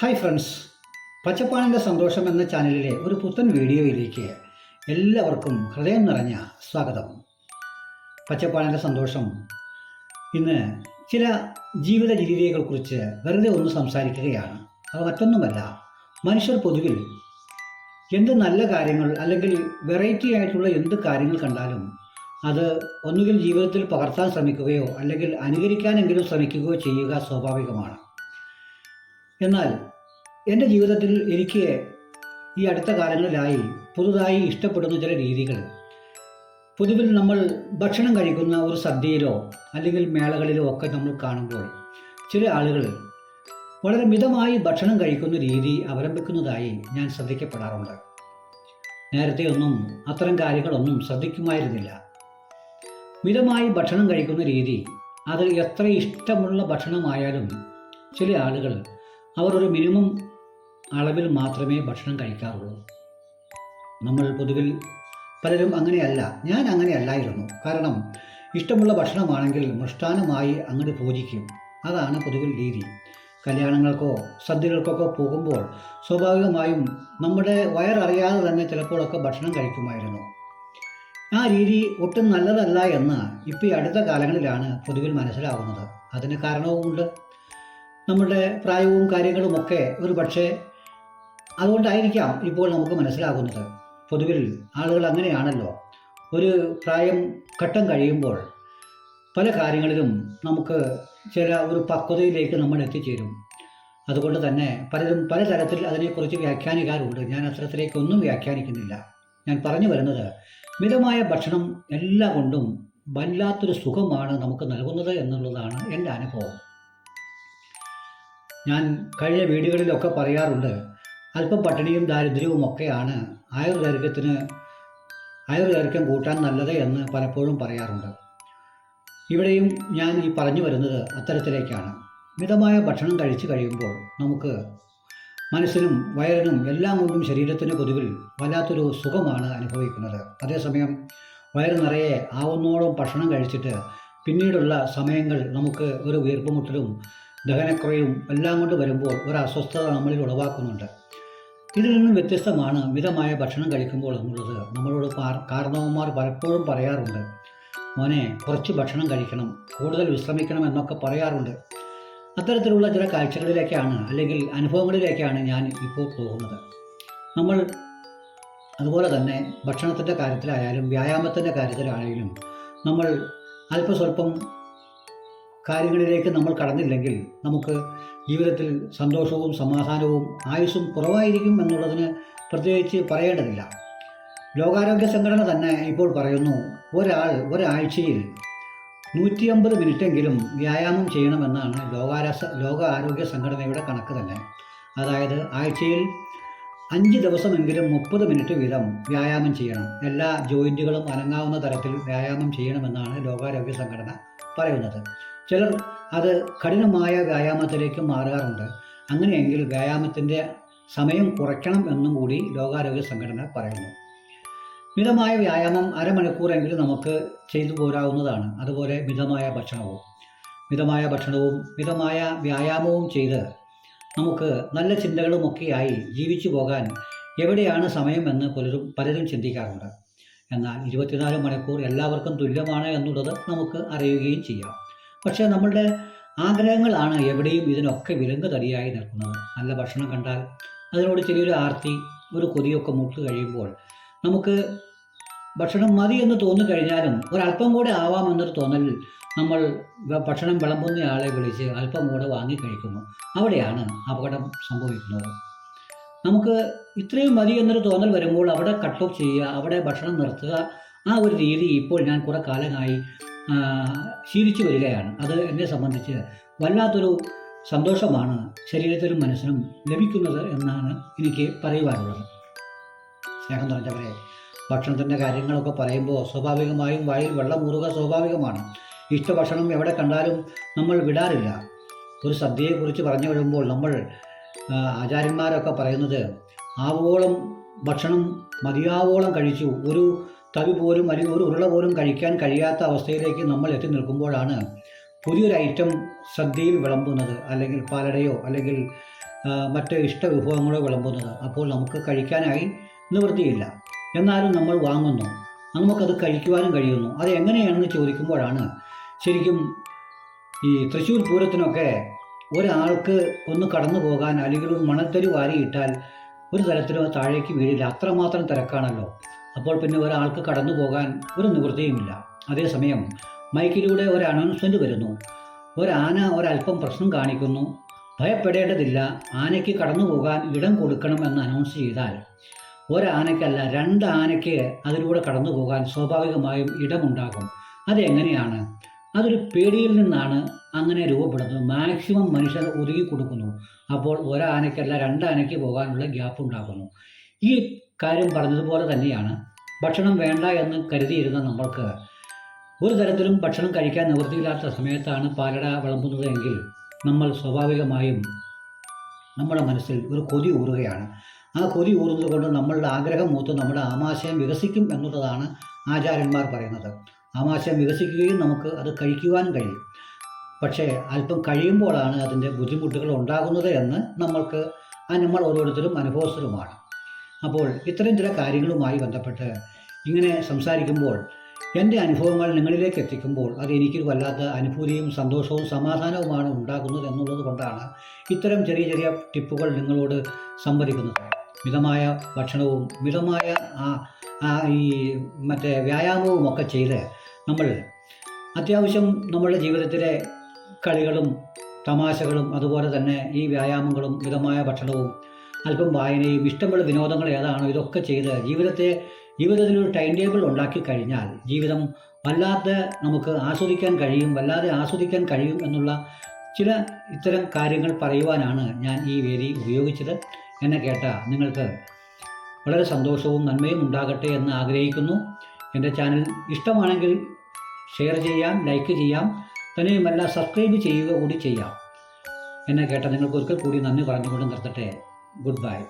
Hi friends പച്ചപ്പാണിന്റെ സന്തോഷം എന്ന ചാനലിലെ ഒരു പുത്തൻ വീഡിയോയിലേക്ക് എല്ലാവർക്കും ഹൃദയം നിറഞ്ഞ സ്വാഗതം. പച്ചപ്പാണിന്റെ സന്തോഷം. ഇന്ന് ചില ജീവിത രീതികളെക്കുറിച്ച് വെറുതെ ഒന്ന് സംസാരിക്കുകയാണ്. അത് മറ്റൊന്നുമല്ല മനുഷ്യർ പൊതുവിൽ എന്ത് നല്ല കാര്യങ്ങൾ അല്ലെങ്കിൽ വെറൈറ്റി ആയിട്ടുള്ള എന്ത് കാര്യങ്ങൾ കണ്ടാലും അത് ഒന്നുകിൽ ജീവിതത്തിൽ പകർത്താൻ ശ്രമിക്കുകയോ അല്ലെങ്കിൽ അനുകരിക്കാനെങ്കിലും ശ്രമിക്കുകയോ ചെയ്യുക സ്വാഭാവികമാണ്. എന്നാൽ എന്റെ ജീവിതത്തിൽ എനിക്ക് ഈ അടുത്ത കാലങ്ങളിലായി പുതുതായി ഇഷ്ടപ്പെടുന്ന ചില രീതികൾ. പൊതുവിൽ നമ്മൾ ഭക്ഷണം കഴിക്കുന്ന ഒരു സദ്യയിലോ അല്ലെങ്കിൽ മേളകളിലോ ഒക്കെ നമ്മൾ കാണുമ്പോൾ ചില ആളുകൾ വളരെ മിതമായി ഭക്ഷണം കഴിക്കുന്ന രീതി അവലംബിക്കുന്നതായി ഞാൻ ശ്രദ്ധിക്കപ്പെടാറുണ്ട്. നേരത്തെ ഒന്നും അത്തരം കാര്യങ്ങളൊന്നും ശ്രദ്ധിക്കുമായിരുന്നില്ല. മിതമായി ഭക്ഷണം കഴിക്കുന്ന രീതി അത് എത്ര ഇഷ്ടമുള്ള ഭക്ഷണമായാലും ചില ആളുകൾ അവർ ഒരു മിനിമം അളവിൽ മാത്രമേ ഭക്ഷണം കഴിക്കാറുള്ളൂ. നമ്മൾ പൊതുവിൽ പലരും അങ്ങനെയല്ല ഞാൻ അങ്ങനെയല്ലായിരുന്നു. കാരണം ഇഷ്ടമുള്ള ഭക്ഷണമാണെങ്കിൽ മൃഷ്ടാനമായി അങ്ങോട്ട് പൂജിക്കും അതാണ് പൊതുവിൽ രീതി. കല്യാണങ്ങൾക്കോ സദ്യകൾക്കൊക്കെ പോകുമ്പോൾ സ്വാഭാവികമായും നമ്മുടെ വയററിയാതെ തന്നെ ചിലപ്പോഴൊക്കെ ഭക്ഷണം കഴിക്കുമായിരുന്നു. ആ രീതി ഒട്ടും നല്ലതല്ല എന്ന് ഇപ്പോൾ ഈ അടുത്ത കാലങ്ങളിലാണ് പൊതുവിൽ മനസ്സിലാവുന്നത്. അതിന് കാരണവുമുണ്ട്. നമ്മുടെ പ്രായവും കാര്യങ്ങളുമൊക്കെ ഒരു പക്ഷേ അതുകൊണ്ടായിരിക്കാം ഇപ്പോൾ നമുക്ക് മനസ്സിലാകുന്നത്. പൊതുവിൽ ആളുകൾ അങ്ങനെയാണല്ലോ. ഒരു പ്രായം ഘട്ടം കഴിയുമ്പോൾ പല കാര്യങ്ങളിലും നമുക്ക് ചില ഒരു പക്വതയിലേക്ക് നമ്മൾ എത്തിച്ചേരും. അതുകൊണ്ട് തന്നെ പലരും പലതരത്തിൽ അതിനെക്കുറിച്ച് വ്യാഖ്യാനിക്കാറുണ്ട്. ഞാൻ അത്തരത്തിലേക്കൊന്നും വ്യാഖ്യാനിക്കുന്നില്ല. ഞാൻ പറഞ്ഞു വരുന്നത് മിതമായ ഭക്ഷണം എല്ലാം കൊണ്ടും വല്ലാത്തൊരു സുഖമാണ് നമുക്ക് നൽകുന്നത് എന്നുള്ളതാണ് എന്റെ അനുഭവം. ഞാൻ കഴിഞ്ഞ വീടുകളിലൊക്കെ പറയാറുണ്ട് അല്പം പട്ടിണിയും ദാരിദ്ര്യവും ഒക്കെയാണ് ആയുർദൈർഘ്യത്തിന് ആയുർദൈർഘ്യം കൂട്ടാൻ നല്ലത് എന്ന് പലപ്പോഴും പറയാറുണ്ട്. ഇവിടെയും ഞാൻ ഈ പറഞ്ഞു വരുന്നത് അത്തരത്തിലേക്കാണ്. മിതമായ ഭക്ഷണം കഴിച്ചു കഴിയുമ്പോൾ നമുക്ക് മനസ്സിനും വയറിനും എല്ലാം കൊണ്ടും ശരീരത്തിന് പൊതുവിൽ വല്ലാത്തൊരു സുഖമാണ് അനുഭവിക്കുന്നത്. അതേസമയം വയറ് നിറയെ ആവുന്നോളം ഭക്ഷണം കഴിച്ചിട്ട് പിന്നീടുള്ള സമയങ്ങൾ നമുക്ക് ഒരു വീർപ്പുമുട്ടലും ദഹനക്കുറയും എല്ലാം കൊണ്ട് വരുമ്പോൾ ഒരു അസ്വസ്ഥത നമ്മളിൽ ഉളവാക്കുന്നുണ്ട്. ഇതിൽ നിന്നും വ്യത്യസ്തമാണ് മിതമായ ഭക്ഷണം കഴിക്കുമ്പോൾ എന്നുള്ളത്. നമ്മളോട് കാരണവന്മാർ പലപ്പോഴും പറയാറുണ്ട്. മോനെ കുറച്ച് ഭക്ഷണം കഴിക്കണം. കൂടുതൽ വിശ്രമിക്കണം എന്നൊക്കെ പറയാറുണ്ട്. അത്തരത്തിലുള്ള ചില കാഴ്ചകളിലേക്കാണ് അല്ലെങ്കിൽ അനുഭവങ്ങളിലേക്കാണ് ഞാൻ ഇപ്പോൾ പോകുന്നത്. നമ്മൾ അതുപോലെ തന്നെ ഭക്ഷണത്തിന്റെ കാര്യത്തിലായാലും വ്യായാമത്തിന്റെ കാര്യത്തിലായാലും നമ്മൾ അല്പസ്വല്പം കാര്യങ്ങളിലേക്ക് നമ്മൾ കടന്നില്ലെങ്കിൽ നമുക്ക് ജീവിതത്തിൽ സന്തോഷവും സമാധാനവും ആയുസ്സും കുറവായിരിക്കും എന്നുള്ളതിന് പ്രത്യേകിച്ച് പറയേണ്ടതില്ല. ലോകാരോഗ്യ സംഘടന തന്നെ ഇപ്പോൾ പറയുന്നു ഒരാൾ ഒരാഴ്ചയിൽ നൂറ്റി അമ്പത് മിനിറ്റെങ്കിലും വ്യായാമം ചെയ്യണമെന്നാണ് ലോകാരസ ലോക ആരോഗ്യ സംഘടനയുടെ കണക്ക് തന്നെ. അതായത് ആഴ്ചയിൽ അഞ്ച് ദിവസമെങ്കിലും മുപ്പത് മിനിറ്റ് വീതം വ്യായാമം ചെയ്യണം. എല്ലാ ജോയിന്റുകളും അനങ്ങാവുന്ന തരത്തിൽ വ്യായാമം ചെയ്യണമെന്നാണ് ലോകാരോഗ്യ സംഘടന പറയുന്നത്. ചിലർ അത് കഠിനമായ വ്യായാമത്തിലേക്ക് മാറാറുണ്ട്. അങ്ങനെയെങ്കിൽ വ്യായാമത്തിന്റെ സമയം കുറയ്ക്കണം എന്നും കൂടി ലോകാരോഗ്യ സംഘടന പറയുന്നു. മിതമായ വ്യായാമം അരമണിക്കൂറെങ്കിലും നമുക്ക് ചെയ്തു പോരാവുന്നതാണ്. അതുപോലെ മിതമായ ഭക്ഷണവും മിതമായ ഭക്ഷണവും മിതമായ വ്യായാമവും ചെയ്ത് നമുക്ക് നല്ല ചിന്തകളുമൊക്കെയായി ജീവിച്ചു പോകാൻ എവിടെയാണ് സമയം എന്ന് പലരും പലരും ചിന്തിക്കാറുണ്ട്. എന്നാൽ ഇരുപത്തിനാല് മണിക്കൂർ എല്ലാവർക്കും തുല്യമാണ് എന്നുള്ളത് നമുക്ക് അറിയുകയും ചെയ്യാം. പക്ഷേ നമ്മളുടെ ആഗ്രഹങ്ങളാണ് എവിടെയും ഇതിനൊക്കെ വിലങ്ങ് തടിയായി നിൽക്കുന്നത്. നല്ല ഭക്ഷണം കണ്ടാൽ അതിനോട് ചെറിയൊരു ആർത്തി ഒരു കൊതിയൊക്കെ മുട്ട് കഴിയുമ്പോൾ നമുക്ക് ഭക്ഷണം മതി എന്ന് തോന്നിക്കഴിഞ്ഞാലും ഒരല്പം കൂടെ ആവാമെന്നൊരു തോന്നലിൽ നമ്മൾ ഭക്ഷണം വിളമ്പുന്ന ആളെ വിളിച്ച് അല്പം കൂടെ വാങ്ങി കഴിക്കുന്നു. അവിടെയാണ് അപകടം സംഭവിക്കുന്നത്. നമുക്ക് ഇത്രയും മതി എന്നൊരു തോന്നൽ വരുമ്പോൾ അവിടെ കട്ട് ഓഫ് ചെയ്യുക അവിടെ ഭക്ഷണം നിർത്തുക ആ ഒരു രീതി ഇപ്പോൾ ഞാൻ കുറേ കാലമായി ശീലിച്ചു വരികയാണ് അത് എന്നെ സംബന്ധിച്ച് വല്ലാത്തൊരു സന്തോഷമാണ് ശരീരത്തിനും മനസ്സിനും ലഭിക്കുന്നത് എന്നാണ് എനിക്ക് പറയുവാനുള്ളത്. സ്നേഹം നിറഞ്ഞവരെ ഭക്ഷണത്തിന്റെ കാര്യങ്ങളൊക്കെ പറയുമ്പോൾ സ്വാഭാവികമായും വായിൽ വെള്ളം ഊറുക സ്വാഭാവികമാണ്. ഇഷ്ടഭക്ഷണം എവിടെ കണ്ടാലും നമ്മൾ വിടാറില്ല. ഒരു സദ്യയെക്കുറിച്ച് പറഞ്ഞു വരുമ്പോൾ നമ്മൾ ആചാര്യന്മാരൊക്കെ പറയുന്നത് ആവോളം ഭക്ഷണം മതിയാവോളം കഴിച്ചു. ഒരു തവി പോലും അല്ലെങ്കിൽ ഒരു ഉരുള പോലും കഴിക്കാൻ കഴിയാത്ത അവസ്ഥയിലേക്ക് നമ്മൾ എത്തി നിൽക്കുമ്പോഴാണ് പുതിയൊരു ഐറ്റം ശ്രദ്ധയിൽ വിളമ്പുന്നത് അല്ലെങ്കിൽ പാലടയോ അല്ലെങ്കിൽ മറ്റ് ഇഷ്ട വിഭവങ്ങളോ വിളമ്പുന്നത്. അപ്പോൾ നമുക്ക് കഴിക്കാനായി നിവൃത്തിയില്ല. എന്നാലും നമ്മൾ വാങ്ങുന്നു. നമുക്കത് കഴിക്കുവാനും കഴിയുന്നു. അത് എങ്ങനെയാണെന്ന് ചോദിക്കുമ്പോഴാണ് ശരിക്കും ഈ തൃശ്ശൂർ പൂരത്തിനൊക്കെ ഒരാൾക്ക് ഒന്ന് കടന്നു പോകാൻ അല്ലെങ്കിൽ ഒരു മണത്തരി വാരിയിട്ടാൽ ഒരു തരത്തിലും താഴേക്ക് വീഴില്ല. അത്രമാത്രം തിരക്കാണല്ലോ. അപ്പോൾ പിന്നെ ഒരാൾക്ക് കടന്നു പോകാൻ ഒരു നിവൃത്തിയുമില്ല. അതേസമയം മൈക്കിലൂടെ ഒരു അനൗൺസ്മെന്റ് വരുന്നു. ഒരാന ഒരല്പം പ്രശ്നം കാണിക്കുന്നു. ഭയപ്പെടേണ്ടതില്ല. ആനയ്ക്ക് കടന്നു പോകാൻ ഇടം കൊടുക്കണം എന്ന് അനൗൺസ് ചെയ്താൽ ഒരാനയ്ക്കല്ല രണ്ട് ആനയ്ക്ക് അതിലൂടെ കടന്നു പോകാൻ സ്വാഭാവികമായും ഇടമുണ്ടാകും. അതെങ്ങനെയാണ്? അതൊരു പേടിയിൽ നിന്നാണ് അങ്ങനെ രൂപപ്പെടുന്നത്. മാക്സിമം മനുഷ്യർ ഒതുക്കി കൊടുക്കുന്നു. അപ്പോൾ ഒരാനയ്ക്കല്ല രണ്ട് ആനയ്ക്ക് പോകാനുള്ള ഗ്യാപ്പ് ഉണ്ടാകുന്നു. ഈ കാര്യം പറഞ്ഞതുപോലെ തന്നെയാണ്. ഭക്ഷണം വേണ്ട എന്ന് കരുതിയിരുന്ന നമ്മൾക്ക് ഒരു തരത്തിലും ഭക്ഷണം കഴിക്കാൻ നിവൃത്തിയില്ലാത്ത സമയത്താണ് പാലട വിളമ്പുന്നത് എങ്കിൽ നമ്മൾ സ്വാഭാവികമായും നമ്മുടെ മനസ്സിൽ ഒരു കൊതി ഊറുകയാണ്. ആ കൊതി ഊറുന്നത് കൊണ്ട് നമ്മളുടെ ആഗ്രഹം മൂത്ത് നമ്മുടെ ആമാശയം വികസിക്കും എന്നുള്ളതാണ് ആചാര്യന്മാർ പറയുന്നത്. ആമാശയം വികസിക്കുകയും നമുക്ക് അത് കഴിക്കുവാനും കഴിയും. പക്ഷേ അല്പം കഴിയുമ്പോഴാണ് അതിന്റെ ബുദ്ധിമുട്ടുകൾ ഉണ്ടാകുന്നത് എന്ന് നമ്മൾക്ക് ആ നമ്മൾ ഓരോരുത്തരും അനുഭവസ്ഥരുമാണ്. അപ്പോൾ ഇത്തരം ചില കാര്യങ്ങളുമായി ബന്ധപ്പെട്ട് ഇങ്ങനെ സംസാരിക്കുമ്പോൾ എന്റെ അനുഭവങ്ങൾ നിങ്ങളിലേക്ക് എത്തിക്കുമ്പോൾ അത് വല്ലാത്ത അനുഭൂതിയും സന്തോഷവും സമാധാനവുമാണ് ഉണ്ടാകുന്നത് എന്നുള്ളത് കൊണ്ടാണ് ഇത്തരം ചെറിയ ചെറിയ ടിപ്പുകൾ നിങ്ങളോട് സംവദിക്കുന്നത്. മിതമായ ഭക്ഷണവും മിതമായ ഈ മറ്റേ വ്യായാമവും ഒക്കെ ചെയ്ത് നമ്മൾ അത്യാവശ്യം നമ്മുടെ ജീവിതത്തിലെ കളികളും തമാശകളും അതുപോലെ തന്നെ ഈ വ്യായാമങ്ങളും മിതമായ ഭക്ഷണവും അല്പം വായനയും ഇഷ്ടമുള്ള വിനോദങ്ങൾ ഏതാണോ ഇതൊക്കെ ചെയ്ത് ജീവിതത്തെ ജീവിതത്തിൽ ഒരു ടൈം ടേബിൾ ഉണ്ടാക്കി കഴിഞ്ഞാൽ ജീവിതം വല്ലാതെ നമുക്ക് ആസ്വദിക്കാൻ കഴിയും വല്ലാതെ ആസ്വദിക്കാൻ കഴിയും എന്നുള്ള ചില ഇത്തരം കാര്യങ്ങൾ പറയുവാനാണ് ഞാൻ ഈ വേദി ഉപയോഗിച്ചത്. എന്നെ കേട്ട നിങ്ങൾക്ക് വളരെ സന്തോഷവും നന്മയും ഉണ്ടാകട്ടെ എന്ന് ആഗ്രഹിക്കുന്നു. എന്റെ ചാനൽ ഇഷ്ടമാണെങ്കിൽ ഷെയർ ചെയ്യാം ലൈക്ക് ചെയ്യാം തന്നെയുമല്ല സബ്സ്ക്രൈബ് ചെയ്യുക കൂടി ചെയ്യാം. എന്നെ കേട്ട നിങ്ങൾക്ക് ഒരിക്കൽ കൂടി നന്ദി പറഞ്ഞുകൊണ്ട് നിർത്തട്ടെ. goodbye.